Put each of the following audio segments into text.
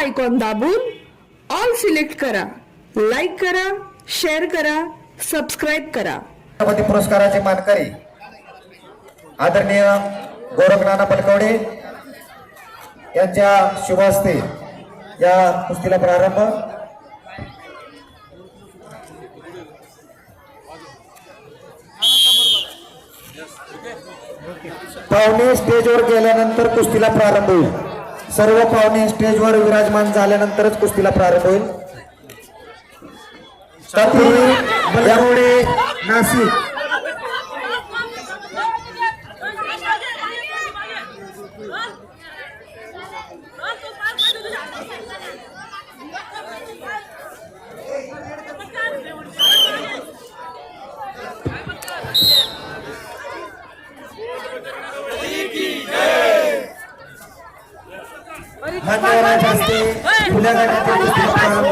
Icon दाबून all select करा. Like करा शेअर करा सबस्क्राईब करा. छत्रपती पुरस्काराचे मानकरी आदरणीय गोरख नाना पलकवडे यांच्या शुभ हस्ते या कुस्तीला प्रारंभ. पाहुणे स्टेजवर गेल्यानंतर कुस्तीला प्रारंभ होईल. सर्व पाहुणे स्टेजवर विराजमान झाल्यानंतरच कुस्तीला प्रारंभ होईल. नाशिक. मान्यवरांच्या हस्ते खुल्या प्रारंभ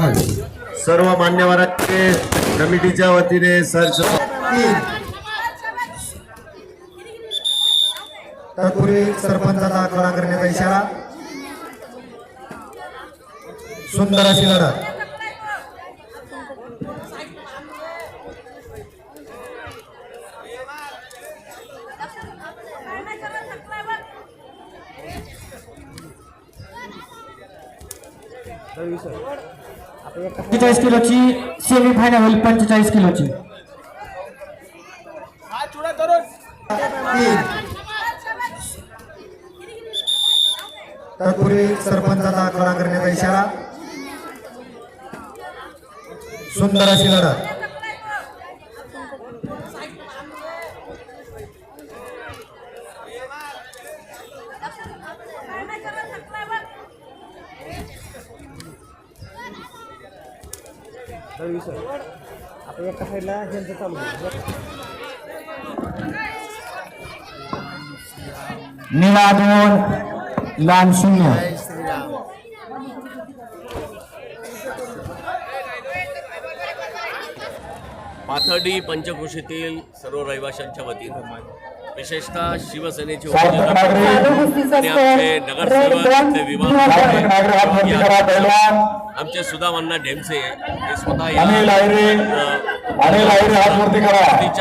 आहेत. सर्व मान्यवरांचे कमिटीच्या वतीने सर तत्पूर्वी सरपंचाचा आगमन करण्याचा इशारा. सुंदर अशी लढत. पंचेचाळीस किलोची सेमी फायनल होईल पंचेचाळीस किलोची. तत्पूर्वी सरपंचाचा करण्याचा इशारा. सुंदर अशी लढत. निळा दोन लाल शून्य. पाथर्डी पंचक्रोशीतील सर्व रहिवाशांच्या वतीनं विशेषतः शिवसेनेचे आणि आमचे नगरसेवक विभाग आमचे सुदामांना ढेमसे हे स्वतः या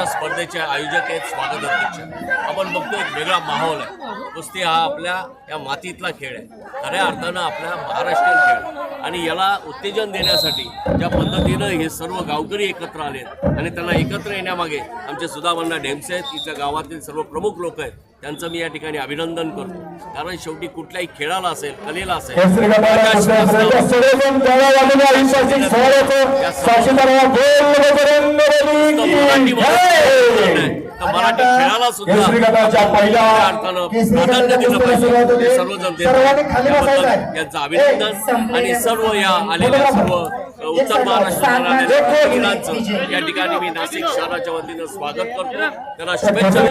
स्पर्धेचे आयोजक आहेत स्वागत अध्यक्ष. आपण बघतो एक वेगळा माहोल आहे. कुस्ती हा आपल्या या मातीतला खेळ आहे. खऱ्या अर्थानं आपल्या महाराष्ट्रीयन खेळ आणि याला उत्तेजन देण्यासाठी ज्या पद्धतीनं हे सर्व गावकरी एकत्र आले आणि त्यांना एकत्र येण्यामागे आमचे सुदामांना ढेमसे आहेत. इथल्या गावातील सर्व प्रमुख लोक आहेत. त्यांचं मी या ठिकाणी अभिनंदन करतो. कारण शेवटी कुठल्याही खेळाला असेल कलेला असेल मराठी तर मराठी खेळाला सुद्धा खऱ्या अर्थानं प्राधान्य दिलं पाहिजे. सर्वजण त्यांचं अभिनंदन आणि सर्व या आलेल्या सर्व उत्तर महिलांचं या ठिकाणी मी नाशिक शहराच्या वतीनं स्वागत करतो. त्यांना शुभेच्छा.